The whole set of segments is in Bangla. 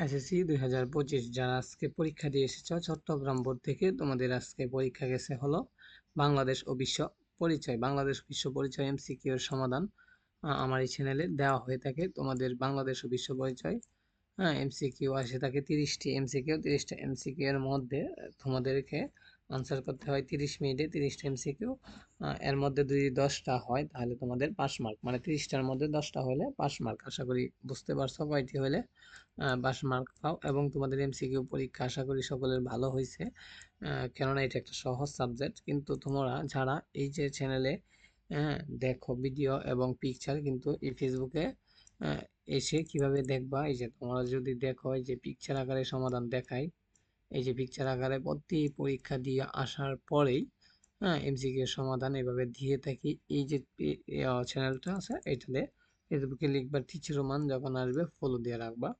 এসএসসি দুই হাজার পঁচিশ যারা আজকে পরীক্ষা দিয়ে এসেছ, চট্টগ্রাম বোর্ড থেকে তোমাদের আজকে পরীক্ষা গেছে হলো বাংলাদেশ ও বিশ্ব পরিচয়। বাংলাদেশ বিশ্ব পরিচয় এমসিকিউর সমাধান আমার এই চ্যানেলে দেওয়া হয়ে থাকে। তোমাদের বাংলাদেশ ও বিশ্ব পরিচয় হ্যাঁ এমসিকিউ আসে থাকে তিরিশটি এমসিকিউ। তিরিশটা এমসিকিউ এর মধ্যে তোমাদেরকে আনসার করতে হয় তিরিশ মিনিটে তিরিশটা এমসিকিউ এর মধ্যে যদি দশটা হয় তাহলে তোমাদের পাঁচ মার্ক মানে তিরিশটার মধ্যে দশটা হলে পাঁচ মার্ক আশা করি বুঝতে পারছ কয়টি হলে পাঁচ মার্ক পাও, এবং তোমাদের এমসিকিউ পরীক্ষা আশা করি সকলের ভালো হয়েছে কেননা এটা একটা সহজ সাবজেক্ট কিন্তু তোমরা যারা এই যে চ্যানেলে দেখো ভিডিও এবং পিকচার কিন্তু এই ফেসবুকে এসে কীভাবে দেখবা, এই যে তোমরা যদি দেখো এই যে পিকচার আকারে সমাধান দেখাই এই যে পিকচার আকারে প্রতি পরীক্ষা দিয়ে আসার পরেই হ্যাঁ এমসিকিউ সমাধান এভাবে দিয়ে থাকি। এই যে চ্যানেলটা আছে, এটাতে ফেসবুকে লিখবা টিচার রোমান যখন আসবে ফলো দিয়ে রাখবা।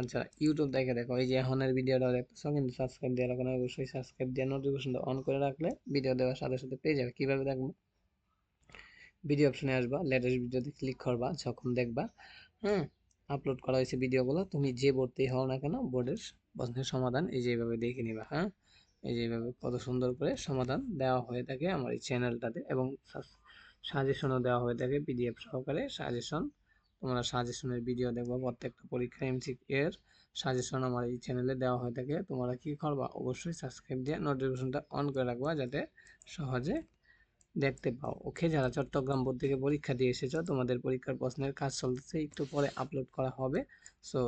আচ্ছা ইউটিউব দেখে দেখো, এই যে এখনের ভিডিওটা দেখতেছো, কিন্তু সাবস্ক্রাইব দিয়ে রাখো না, অবশ্যই সাবস্ক্রাইব দিয়ে নোটিফিকেশনটা অন করে রাখলে ভিডিও দেওয়ার সাথে সাথে পেয়ে যাবে। কীভাবে দেখব? ভিডিও অপশনে আসবা লেটেস্ট ভিডিওতে ক্লিক করবা, যখন দেখবা হ্যাঁ আপলোড করা হয়েছে ভিডিওগুলো, তুমি যে বোর্ডতেই হও না কেন বোর্ডের প্রশ্নের সমাধান এই যে এইভাবে দেখে নিবা হ্যাঁ? এই যে এইভাবে কত সুন্দর করে সমাধান দেওয়া হয়ে থাকে আমার এই চ্যানেলটাতে এবং সাজেশনও দেওয়া হয়ে থাকে পিডিএফ সহকারে। সাজেশন তোমরা সাজেশনের ভিডিও দেখব প্রত্যেকটা পরীক্ষা এমসি এর সাজেশন আমার এই চ্যানেলে দেওয়া হয়ে থাকে। তোমরা কি করবা? অবশ্যই সাবস্ক্রাইব দিয়ে নোটিফিকেশনটা অন করে রাখবা যাতে সহজে দেখতে পাও। ওকে, যারা চট্টগ্রাম বোর্ড থেকে পরীক্ষা দিয়ে এসেছ, তোমাদের পরীক্ষার প্রশ্নের কাজ চলতেছে, একটু পরে আপলোড করা হবে। সো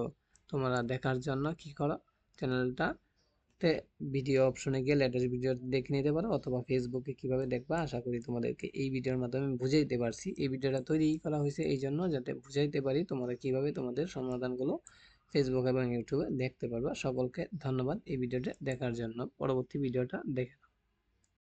তোমরা দেখার জন্য কি করো? চ্যানেলটা তে ভিডিও অপশনে গিয়ে লেটেস্ট ভিডিও দেখে নিতে পারো, অথবা ফেসবুকে কীভাবে দেখবা, আশা করি তোমাদেরকে এই ভিডিওর মাধ্যমে বুঝাইতে পারছি। এই ভিডিওটা তৈরি করা হয়েছে এই জন্য যাতে বুঝাইতে পারি তোমরা কীভাবে তোমাদের সমাধানগুলো ফেসবুক এবং ইউটিউবে দেখতে পারবা। সকলকে ধন্যবাদ এই ভিডিওটা দেখার জন্য। পরবর্তী ভিডিওটা দেখে